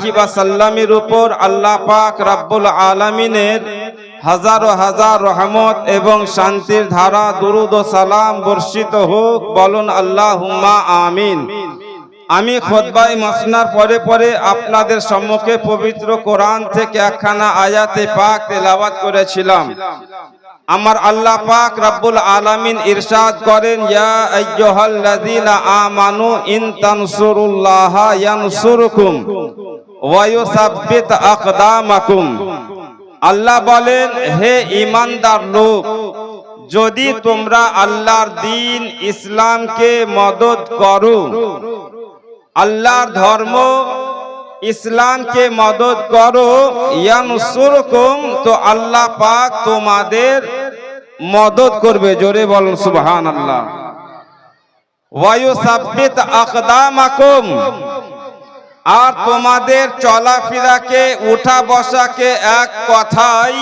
আলাইহি ওয়াসাল্লামের উপর আল্লাহ পাক রাব্বুল আলামিনের হাজারো হাজার রহমত এবং শান্তির ধারা, দুরুদ সালাম বর্ষিত হোক, বলুন আল্লাহুম্মা আমিন। আমি খোদবাই মসনার পরে পরে আপনাদের সম্মুখে পবিত্র কোরআন থেকে একখানা আয়াতে পাক তেলাওয়াত করেছিলাম। আমার আল্লাহ পাক রব্বুল আলামিন ইরশাদ করেন, ইয়া আইয়ুহাল্লাযীনা আমানু ইন তানসুরুল্লাহ ইয়ানসুরকুম ওয়া ইউসাব্বিত আকদামাকুম। আল্লাহ বলেন, হে ঈমানদার লোক, যদি তোমরা আল্লাহর দিন ইসলামকে মদত করো, আল্লাহর ধর্ম ইসলামকে মদত করো, ইয়ানসুরকুম, তো আল্লাহ পাক তোমাদের মদত করবে, জোরে বলুন ওয়ায়ুসাব্বিত আকদামাকুম। আর তোমাদের চলাফেরাকে উঠা বসাকে এক কথায়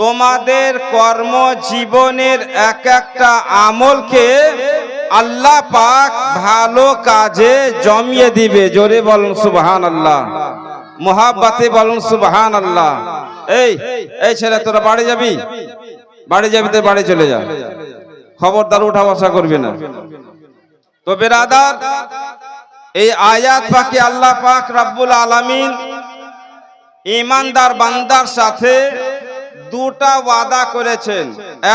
তোমাদের কর্ম জীবনের এক একটা আমলকে আল্লাহ পাক ভালো কাজে জমিয়ে দিবে, জোরে বলুন সুবহান আল্লাহ মোহাব্বাতে বলুন সুবহান আল্লাহ এই এই ছেলে, তোরা বাড়ি যাবি? বাড়ি যাবি তো বাড়ি চলে যা। খবরদার উঠা বসা করবি না। তো বেরাদার, এই আয়াত পাকে আল্লাহ পাক রাব্বুল আলামিন ইমানদার বান্দার সাথে দুটা ওয়াদা করেছেন।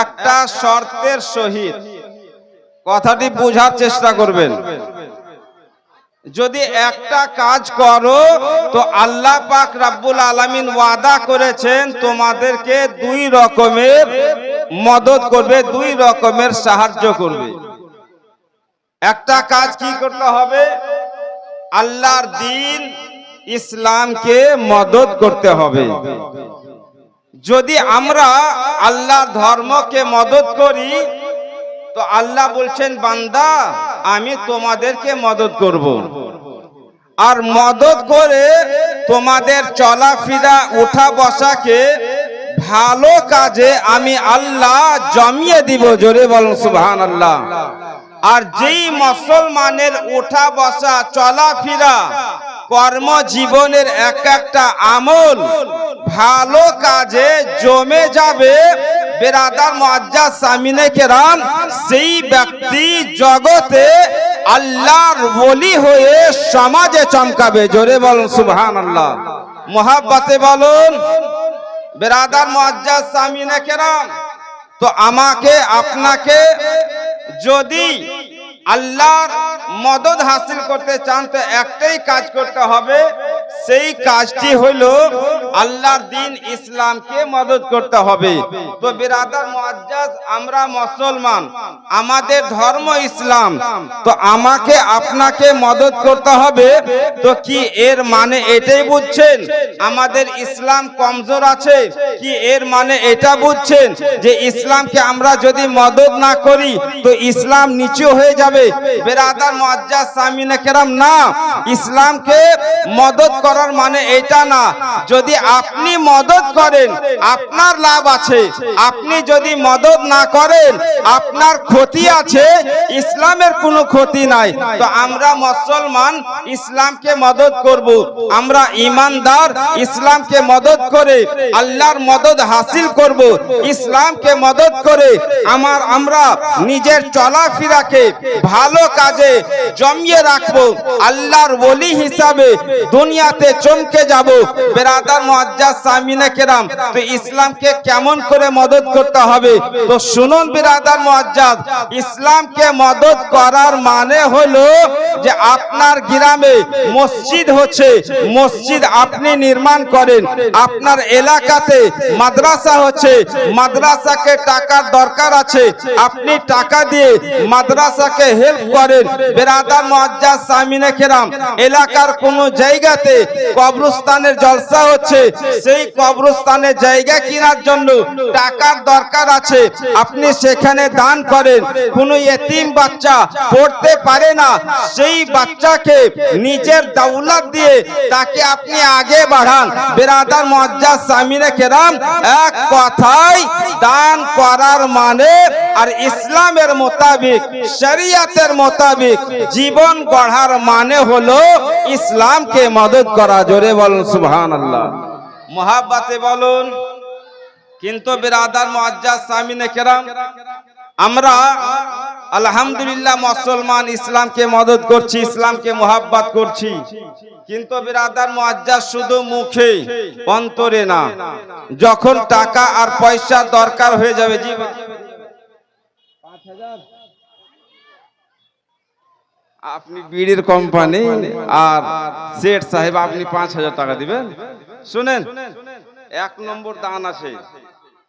একটা শর্তের সহিত। কথাটি বোঝার চেষ্টা করবেন। যদি একটা কাজ করো, তো আল্লাহ পাক রাব্বুল আলামিন ওয়াদা করেছেন তোমাদেরকে দুই রকমের মদত করবে, দুই রকমের সাহায্য করবে। একটা কাজ কি করতে হবে? আল্লাহর দিন ইসলামকে মদত করতে হবে। যদি আমরা আল্লাহর ধর্মকে মদত করি তো আল্লাহ বলছেন, বান্দা, আমি তোমাদেরকে মদত করব। আর মদত করে তোমাদের চলাফেরা উঠা বসাকে ভালো কাজে আমি আল্লাহ জমিয়ে দিব। জোরে বলুন সুবহান আল্লাহ আর যেই মুসলমানের উঠা বসা চলাফেরা কর্ম জীবনের এক একটা আমল, ভালো কাজে জমে যাবে বেরাদার মুআজ্জাজ সামিনে কেরাম, সেই ব্যক্তি জগতে আল্লাহর ওলি হয়ে সমাজে চমকাবে। জোরে বলুন, সুবহানাল্লাহ। মহাব্বতে বলুন, বেরাদার মুআজ্জাজ সামিনে কেরাম, তো আমাকে, আপনাকে যদি আল্লাহর মদত হাসিল করতে চান, তো একটাই কাজ করতে হবে। সেই কাজটি হইল আল্লাহর দিন ইসলামকে মদত করতে হবে। তো বিরাদার মুআজ্জাজ আমরা মুসলমান, আমাদের ধর্ম ইসলাম, তো আমাকে, আপনাকে মদত করতে হবে। তো কি এর মানে এটাই বুঝছেন? আমাদের ইসলাম কমজোর আছে, কি এর মানে এটা বুঝছেন? যে ইসলামকে আমরা যদি মদত না করি, তো ইসলাম নিচু হয়ে যাবে। বেরাদার মুআজ্জাজ সামিনে কেরাম, না। ইসলামকে মদত করার মানে এটা না। যদি আপনি মদত করেন, আপনার লাভ আছে। আপনি যদি মদত না করেন, আপনার ক্ষতি আছে। ইসলামের কোনো ক্ষতি নাই। তো আমরা মুসলমান ইসলামকে মদত করব। আমরা ইমানদার ইসলামকে মদত করে, আল্লাহর মদত হাসিল করব। ইসলামকে মদত করে, আমার, আমরা নিজের চলাফেরাকে ভালো কাজে জমিয়ে রাখব, আল্লাহর বলি হিসাবে দুনিয়াতে চমকে যাব। বেরাদার মুআজ্জাজ সামিনে কেরাম, তো ইসলামকে কেমন করে মদত করতে হবে? তো শুনুন বেরাদার মুআজ্জাজ ইসলামকে মদত করার মানে হলো যে আপনার গ্রামে মসজিদ হচ্ছে, মসজিদ আপনি নির্মাণ করেন, আপনার এলাকাতে মাদ্রাসা হচ্ছে, মাদ্রাসাকে টাকার দরকার আছে, আপনি টাকা দিয়ে মাদ্রাসাকে হেল্প করেন। বেরাদার মুআজ্জাজ সামিনে কেরাম, এলাকার কোন জায়গাতে কবরস্থানের জলসা হচ্ছে। সেই কবরস্থানের জায়গা কেনার জন্য টাকার দরকার আছে। আপনি সেখানে দান করেন। কোন এতিম বাচ্চা পড়তে পারে না। সেই বাচ্চাকে নিজের দৌলত দিয়ে তাকে আপনি আগে বাড়ান। বেরাদার মুআজ্জাজ সামিনে কেরাম এক কথায় দান করার মানে আর ইসলামের মোতাবিক শরিয়াতের মোতাবিক জীবন গড়ার মানে হলো ইসলামকে মদত করা। জোরে বলুন সুবহান আল্লাহ মহাব্বাতে বলুন। কিন্তু বিরাদার মুআজ্জাজ সামিনে কেরাম আমরা আলহামদুলিল্লাহ মুসলমান ইসলামকে মদত করছি ইসলামকে মোহাব্বত করছি। কিন্তু বিরাদার মুআজ্জাজ শুধু মুখে অন্তরে না। যখন টাকা আর পয়সা দরকার হয়ে যাবে জি আপনি বিড়ির কোম্পানি আর সেট সাহেব, আপনি পাঁচ হাজার টাকা দিবেন। শুনেন, এক নম্বর দান আছে।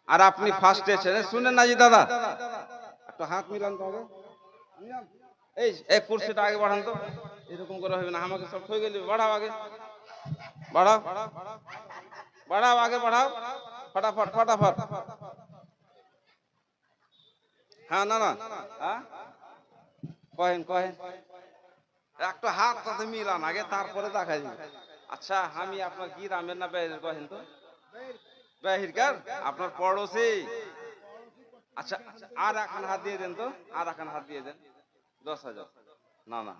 আর আপনি ফার্স্ট এসেছেন শুনেন না জি দাদা। একটু হাত মিলান তো এই এই কুর্সিটা আগে বাড়ান তো। এরকম করে হবে না। আমাকে সব হয়ে গেলে বাড়াও আগে। বাড়াও। বাড়াও আগে, বাড়াও। ফটাফট ফটাফট। হ্যাঁ না না। হ্যাঁ? কহেন কহেন। একটা হাত সাথে মিলান, আগে তারপরে দেখা যাবে আচ্ছা আমি আপনার কি রামের না বেহের কহেন তো? বেহিরকার আপনার পড়োশি। আচ্ছা আর এখন হাত দিয়ে দেন তো, আর এখন হাত দিয়ে দেন। দশ হাজার। না না।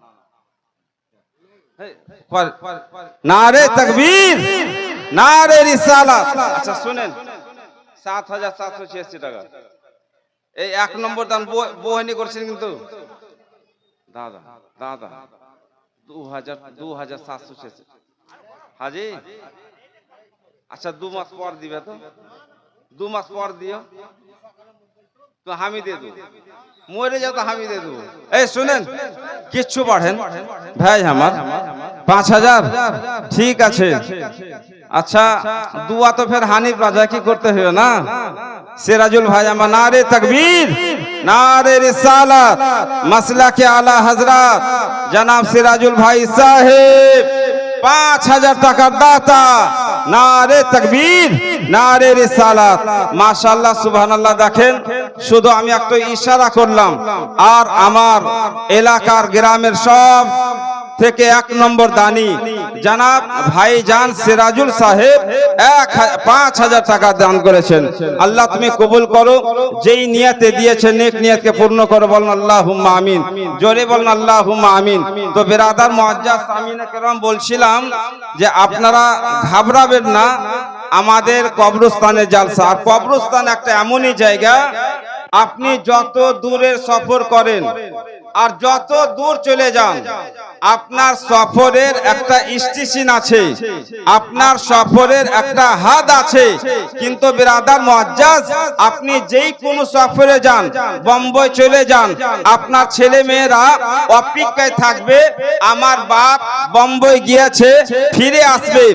আচ্ছা শুনেন। সাত হাজার সাতশো ছিয়াশি টাকা। এই এক নম্বর দান করছেন কিন্তু। দাদা দাদা। দু হাজার দু হাজার সাতশো ছিয়াশি হাজি? আচ্ছা দু মাস পর দিবে তো? দু মাস পর দিও। তো হামি দিয়ে দেবো। মরে যাও তো হামি দিয়ে দেবো। এই শুনেন কিচ্ছু বাড়েন। ভাই আমার পাঁচ হাজার। ঠিক আছে। আচ্ছা দুয়া তো ফের হানিফ রাজা কি করতে হবে না? সিরাজুল ভাই, আমার নারে তকবীর, নারে রিসালাত মাসলা কে আলা হজরত জনাব সিরাজুল ভাই সাহেব, পাঁচ হাজার টাকার দাতা, নারে তকবীর, নারে রিসালাত। মাশাআল্লাহ, সুবহানাল্লাহ, দেখেন, শুধু আমি একটা ইশারা করলাম, আর আমার এলাকার গ্রামের সব থেকে এক নম্বর দানি। জানাব ভাইজান সিরাজুল সাহেব এক পাঁচ হাজার টাকা দান করেছেন। আল্লাহ তুমি কবুল করো। যেই নিয়তে দিয়েছেন, নেক নিয়তকে পূর্ণ করো বলুন আল্লাহ আমিন। জোরে বলুন আল্লাহ আমিন। তো বেরাদার আমিনে কেরাম বলছিলাম যে আপনারা ঘাবড়াবেন না, আমাদের কবরস্থানে জালসা। আর কবরস্থান একটা এমনই জায়গা, আপনি যত দূরের সফর করেন আর যত দূর চলে যান আপনার সফরের একটা স্টেশন আছে, আপনার সফরের একটা হাত আছে। কিন্তু বিরাদার মুআজ্জাজ আপনি যেই কোন সফরে যান, বোম্বাই চলে যান, আপনার ছেলে মেয়েরা অপেক্ষায় থাকবে, আমার বাপ বোম্বাই গিয়েছে, ফিরে আসবে,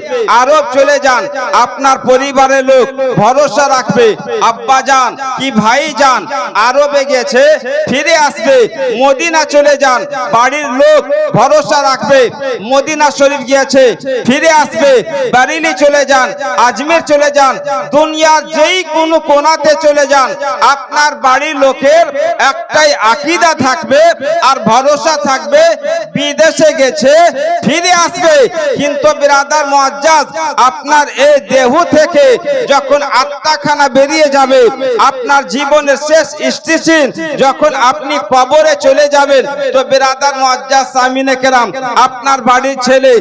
আরব চলে যান, আপনার পরিবারের লোক ভরসা রাখবে, আব্বা যান, কি ভাই যান, আরবে গেছে ফিরে আসবে, মদিনা চলে যান, বাড়ির লোক ভরসা রাখবে, মদিনা শরীফ গিয়েছে, ফিরে আসবে বারিলি চলে যান, আজমের চলে যান, দুনিয়ার যেই কোনো কোনাতে চলে যান, আপনার বাড়ির লোকের একটাই আকিদা থাকবে আর ভরসা থাকবে, বিদেশে গেছে, ফিরে আসবে। কিন্তু বিরাদার মুআজ্জাজ আপনার এই দেহ থেকে যখন আত্মাখানা বেরিয়ে যাবে, আপনার জীবনের শেষ স্টেশন যখন আপনি কবরে চলে যাবেন, তো বিরাদার মুআজ্জাজ সামিনে কেরাম আপনার বাড়ির ছেলে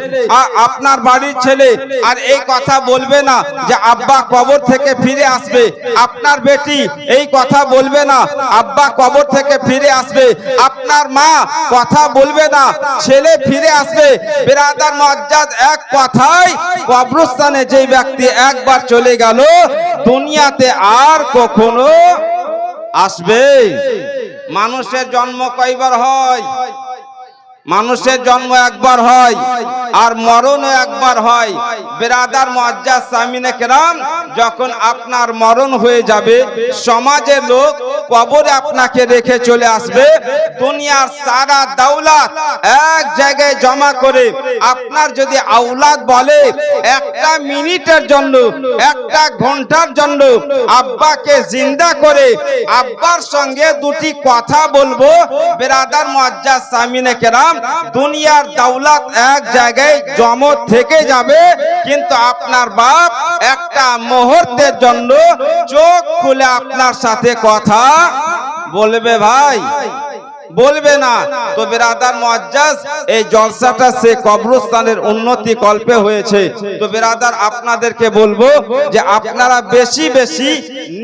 আপনার বাড়ির ছেলে, আর এই কথা বলবে না যে আব্বা কবর থেকে ফিরে আসবে, আপনার বেটি এই কথা বলবে না, আব্বা কবর থেকে ফিরে আসবে, আপনার মা কথা বলবে না, ছেলে ফিরে আসবে। বিরাদার মুআজ্জাজ এক কথাই কবরস্থানে যে ব্যক্তি একবার চলে গেল, দুনিয়াতে আর কখনো আসবে। মানুষের জন্ম কয়বার হয়? মানুষের জন্ম একবার হয় আর মরণও একবার হয়। বেরাদার মুআজ্জাজ সামিনে কেরাম, যখন আপনার মরণ হয়ে যাবে, সমাজের লোক কবরে আপনাকে রেখে চলে আসবে। দুনিয়ার সারা দাওলাত এক জায়গায় জমা করে আপনার যদি আওলাদ বলে, একটা মিনিটের জন্য, একটা ঘণ্টার জন্য আব্বাকে জিন্দা করে আব্বার সঙ্গে দুটি কথা বলব। বেরাদার মুআজ্জাজ সামিনে কেরাম দুনিয়ার দাওলাত এক জায়গায় জম থেকে যাবে, কিন্তু আপনার বাপ একটা মুহূর্তের জন্য চোখ খুলে আপনার সাথে কথা বলবে ভাই। বলবে না। তো বেরাদার মুআজ্জাজ এই জলসাটা সে কবরস্থানের উন্নতি কল্পে হয়েছে। তো বেরাদার, আপনাদেরকে বলব যে আপনারা বেশি বেশি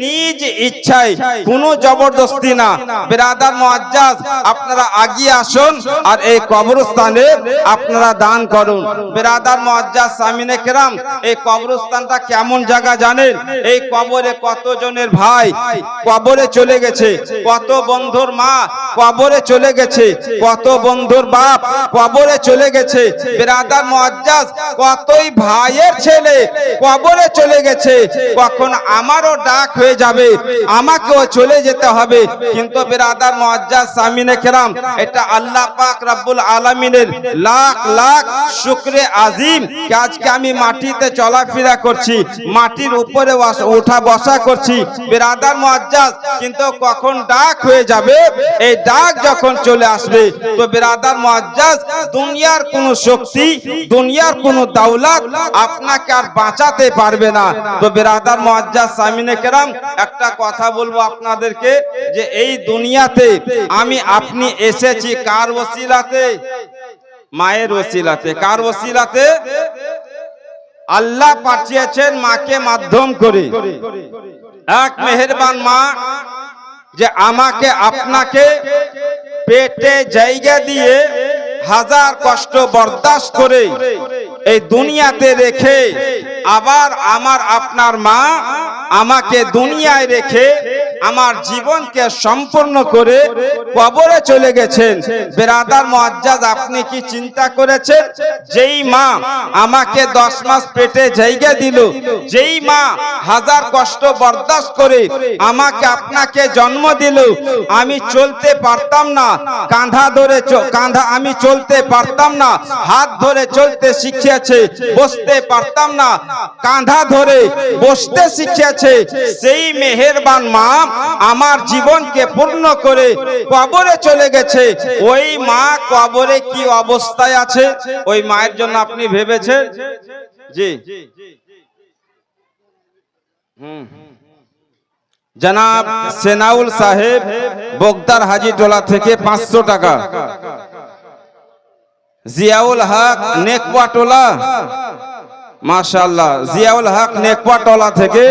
নিজ ইচ্ছায়, কোনো জবরদস্তি না। বেরাদার মুআজ্জাজ আপনারা আগিয়ে আসুন আর এই কবরস্থানে আপনারা দান করুন। বেরাদার মুআজ্জাজ সামিনে কেরাম, এই কবরস্থানটা কেমন জায়গা জানেন? এই কবরে কতজনের ভাই? কবরে চলে গেছে। কত বন্ধুর মা? কবরে চলে গেছে। কত বন্ধুর বাপ কবরে চলে গেছে। বেরাদার মুআজ্জাজ কতই ভাইয়ের ছেলে কবরে চলে গেছে। কখন আমারও ডাক হয়ে যাবে, আমাকেও চলে যেতে হবে। কিন্তু বেরাদার মুআজ্জাজ সামিনে কেরাম, এটা আল্লাহ পাক রব্বুল আলামিনের লাখ লাখ শুকরে আজিম আজকে আমি মাটিতে চলাফেরা করছি, মাটির উপরে ওঠা বসা করছি। বেরাদার মুআজ্জাজ কিন্তু কখন ডাক হয়ে যাবে? এই ডাক যখন চলে আসবে, তো বেরাদার মুআজ্জাজ দুনিয়ার কোন শক্তি, দুনিয়ার কোন দাওলাত আপনাকে আর বাঁচাতে পারবে না। তো বেরাদার মুআজ্জাজ সামিনে কেরাম, একটা কথা বলব আপনাদেরকে যে এই দুনিয়াতে আমি আপনি এসেছি কার ওসিলাতে? মায়ের ওসিলাতে। কার ওসিলাতে? আল্লাহ পাঠিয়েছেন মাকে মাধ্যম করে। এক মেহেরবান মা যে আমাকে আপনাকে পেটে জায়গা দিয়ে হাজার কষ্ট বরদাস্ত করে এই দুনিয়াতে রেখে আবার আমার আপনার মা আমাকে দুনিয়ায় রেখে আমার জীবনকে সম্পূর্ণ করে কবরে চলে গেছেন। বেরাদার মুআজ্জাজ আপনি কি চিন্তা করেছেন? যেই মা আমাকে দশ মাস পেটে জায়গা দিল, যেই মা হাজার কষ্ট বরদাস্ত করে আমাকে আপনাকে জন্ম দিল, আমি চলতে পারতাম না। কাঁধা ধরে কাঁধা, আমি চলতে পারতাম না। হাত ধরে চলতে শিখিয়েছে, বসতে পারতাম না। কাঁধা ধরে বসতে শিখিয়েছে, সেই মেহেরবান মা আমার জীবনকে পূর্ণ করে কবরে চলে গেছে। ওই মা কবরে কি অবস্থায় আছে? ওই মায়ের জন্য আপনি ভেবেছেন? জি। হুম। জনাব সেনাউল সাহেব, বগদার হাজিটোলা থেকে পাঁচশো টাকা। জিয়াউল হক, নেকওয়াটোলা। মাশাআল্লাহ, জিয়াউল হক নেকওয়াটোলা থেকে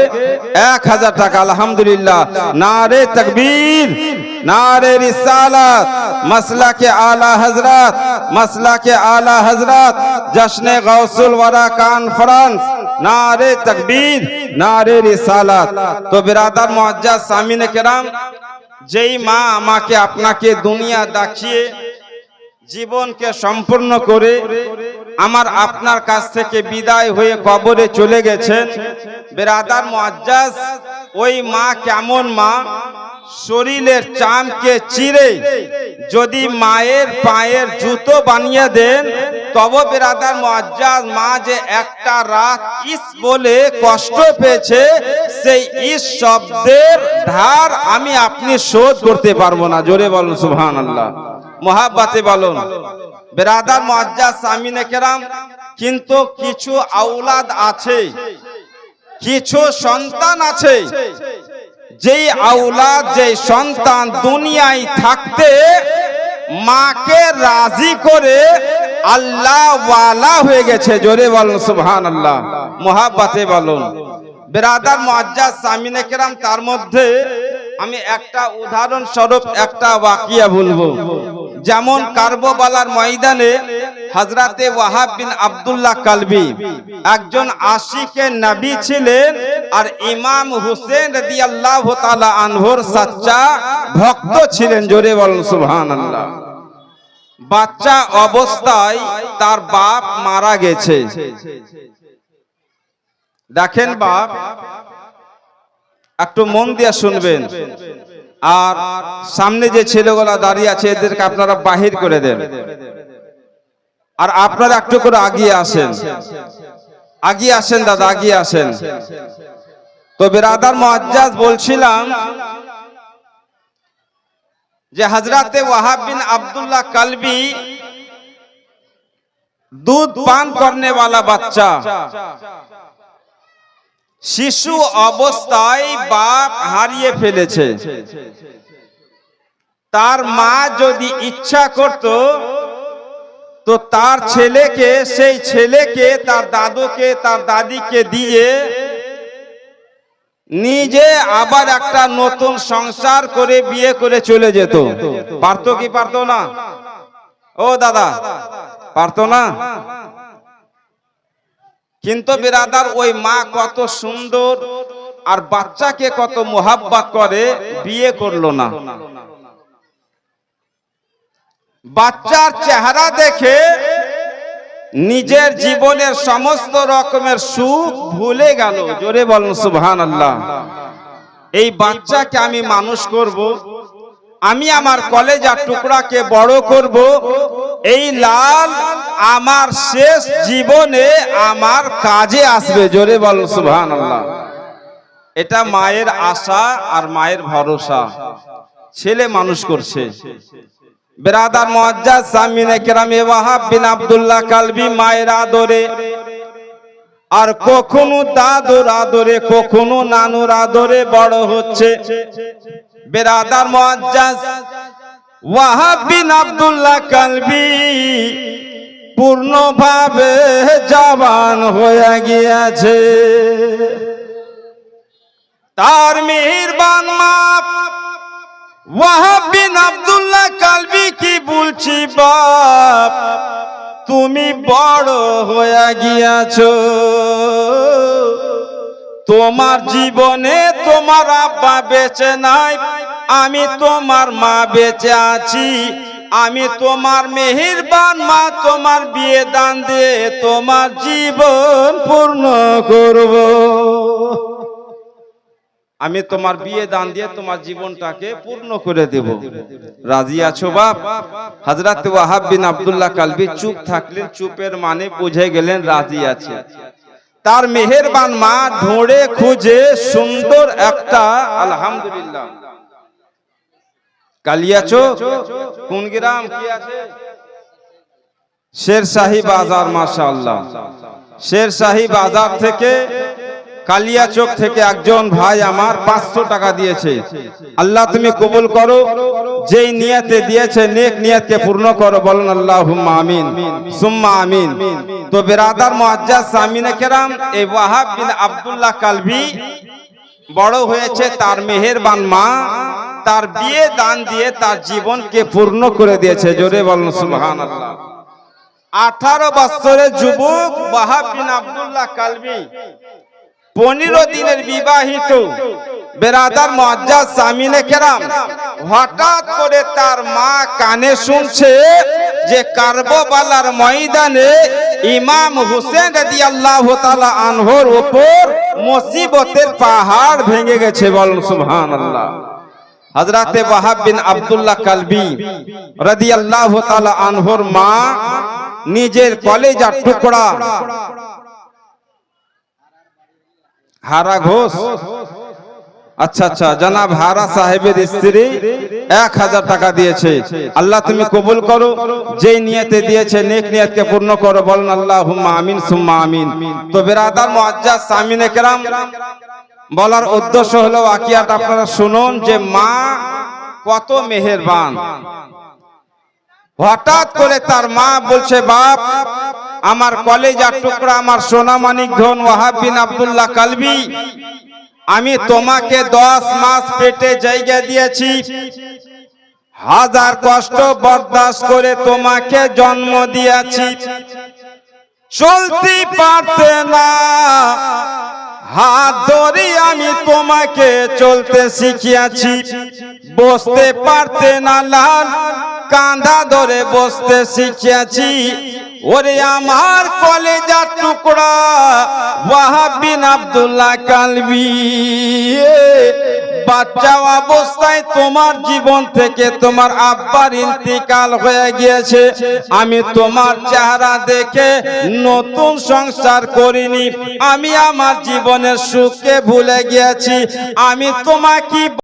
এক হাজার টাকা, আলহামদুলিল্লাহ। নারে তকবীর, নারে রিসালাত মাসলা কে আলা হজরত মাসলা কে আলা হজরত জশ্নে গৌসুল ওয়ারা কনফারেন্স নারে তকবীর, নারে রিসালাত। তো বিরাদার মুআজ্জাজ সামিনে কেরাম, যেই মা আমাকে আপনাকে দুনিয়া দেখিয়ে জীবনকে সম্পূর্ণ করে আমার আপনার কাছ থেকে বিদায় হয়ে কবরে চলে গেছেন। বেরাদার মুআজ্জাজ, ওই মা কেমন মা? শরীরের চামকে চিরে যদি মায়ের পায়ের জুতো বানিয়ে দেন, তব বেরাদার মুআজ্জাজ মা যে একটা রাত ইস বলে কষ্ট পেয়েছে, সেই ইস শব্দের ধার আমি আপনি শোধ করতে পারব না। জোরে বলুন সুহান আল্লাহ মহাব্বাতে বলুন। বেরাদার মুআজ্জাজ সামিনে কেরাম, কিন্তু কিছু আওলাদ আছে, কিছু সন্তান আছে, যেই আওলাদ যেই সন্তান দুনিয়ায় থাকতে মাকে রাজি করে আল্লাহ ওয়ালা হয়ে গেছে। জোরে বলুন সুবহান আল্লাহ মহাব্বাতে বলুন। বেরাদার মুআজ্জাজ সামিনে কেরাম, তার মধ্যে আমি একটা উদাহরণ স্বরূপ একটা ওয়াকিয়া বলব। যেমন কার্বোবালার ময়দানে হজরতে ওয়াহাব বিন আব্দুল্লাহ কালবি একজন আশিকে নবী ছিলেন আর ইমাম হুসেন রাদিয়াল্লাহু তাআলা আনহুর সাচ্চা ভক্ত ছিলেন জোরে বলুন সুবহানাল্লাহ। বাচ্চা অবস্থায় তার বাপ মারা গেছে। দেখেন বাপ একটু মন দিয়ে শুনবেন। আর সামনে যে ছেলেগুলা দাঁড়িয়ে আছে, এদেরকে আপনারা বাহির করে দেন। আর আপনারা একটু করে আগিয়ে আসেন। আগিয়ে আসেন, দাদা, আগিয়ে আসেন। তো বেরাদার মহাজ বলছিলাম যে হাজরাতে ওয়াহাব বিন আবদুল্লাহ কালবি দুধ পান করনে বাচ্চা। শিশু অবস্থায় বাপ হারিয়ে ফেলেছে। তার মা যদি ইচ্ছা করত, তো তার ছেলেকে, সেই ছেলেকে, তার দাদুকে, তার দাদিকে দিয়ে নিজে আবার একটা নতুন সংসার করে বিয়ে করে চলে যেত। পারতো কি পারতো না? ও দাদা, পারতো না? কিন্তু বিরাদার, ওই মা কত সুন্দর আর বাচ্চাকে কত মোহাব্বত করে, বিয়ে করল না। বাচ্চার চেহারা দেখে নিজের জীবনের সমস্ত রকমের সুখ ভুলে গেল। জোরে বলুন সুবহান আল্লাহ এই বাচ্চাকে আমি মানুষ করব আমি আমার কলেজার টুকরাকে বড় করব। এই লাল আমার শেষ জীবনে আমার কাজে আসবে। জোরে সুবহান আল্লাহ এটা মায়ের আশা আর মায়ের ভরসা। ছেলে মানুষ করছে। বেরাদার মুআজ্জাজ সামিনে কেরামে ওয়াহাব বিন আব্দুল্লাহ কালবি মায়ের আদরে। আর কখনো দাদুর আদরে, কখনো নানুর আদরে বড় হচ্ছে। বেরাদার মুআজ্জাজ ওয়াহাব বিন আব্দুল্লাহ কালবি পূর্ণভাবে জবান হয়ে গিয়েছে। তার মেহেরবান মাপ ওয়াহাব বিন আব্দুল্লাহ কালবি কি বলছি বাপ? তুমি বড় হয়ে গিয়াছো। তোমার জীবনে তোমার আব্বা বেঁচে নাই, আমি তোমার মা বেঁচে আছি। আমি তোমার মেহেরবান মা, তোমার বিয়ে দান দিয়ে তোমার জীবন পূর্ণ করব। আমি তোমার বিয়ে দান দিয়ে তোমার জীবনটাকে পূর্ণ করে দেব। রাজি আছো বাপ? হজরত ওয়াহাব বিন আব্দুল্লাহ কালবি চুপ থাকলেন, চুপের মানে বুঝে গেলেন রাজি আছে। তার মেহেরবান মা ঢোড়ে খুঁজে সুন্দর একটা, আলহামদুলিল্লাহ। কালিয়াচো কোন গ্রাম? কি আছে? শেরশাহী বাজার, মাশাআল্লাহ। শেরশাহী বাজার থেকে কালিয়াচক থেকে একজন ভাই আমার পাঁচশো টাকা দিয়েছে। আল্লাহ, তুমি কবুল করো। যেই নিয়তে দিয়েছে, নেক নিয়তকে পূর্ণ করো। বলুন আল্লাহ আমিন। সুম্মা আমিন। তো বেরাদার মুআজ্জাজ সামিনে কেরাম, এই ওয়াহাব বিন আব্দুল্লাহ কালবি বড় হয়েছে, তার মেহেরবান মা, তার বিয়ে দান দিয়ে তার জীবনকে পূর্ণ করে দিয়েছে। জোরে বলুন, সুবহানাল্লাহ। আঠারো বছরের যুবক ওয়াহাব বিন আব্দুল্লাহ কালবি। পনেরো দিনের বিবাহিত। বেরাদার মজ্জাদ সামিনে কেরাম হঠাৎ করে তার মা কানে শুনছে যে কারবালার ময়দানে ইমাম হুসেন রাদি আল্লাহ আনহর ওপর মুসিবতের পাহাড় ভেঙে গেছে বলুন সুবহান আল্লাহ হজরতে ওয়াহাব বিন আব্দুল্লাহ কালবি রাদি আল্লাহ আনহর মা নিজের কলেজার টুকরা হারা ঘোষ। আচ্ছা আচ্ছা জনাব হারা সাহেবের স্ত্রী এক হাজার টাকা দিয়েছে। আল্লাহ তুমি কবুল করো। যেই নিয়তে দিয়েছে, নেক নিয়তকে পূর্ণ করো। বলুন আল্লাহ আমিন, সুম্মা আমিন। তো বেরাদার মুআজ্জাজ সামিনে কেরাম, বলার উদ্দেশ্য হলো, আকিয়াট আপনারা শুনুন যে মা কত মেহেরবান। হঠাৎ করে তার মা বলছে, বাপ, আমার কলেজার টুকরা, আমার সোনা মানিক ধন ওয়াহাব বিন আব্দুল্লাহ কালবি। আমি তোমাকে দশ মাস পেটে জায়গা দিয়েছি। হাজার কষ্ট বরদাস্ত করে তোমাকে জন্ম দিয়েছি। চলতে পারতে না। হাত ধরে আমি তোমাকে চলতে শিখিয়াছি। বসতে পারতে না, লাল। কাঁধা ধরে বসতে শিখিয়াছি। ওরে আমার কলেজার টুকরা ওয়াহাব বিন আব্দুল্লাহ কালবি। বাচ্চা অবস্থায় তোমার জীবন থেকে তোমার আব্বার ইন্তিকাল হয়ে গিয়েছে। আমি তোমার চেহারা দেখে নতুন সংসার করিনি। আমি আমার জীবনের সুখকে ভুলে গিয়েছি। আমি তোমাকে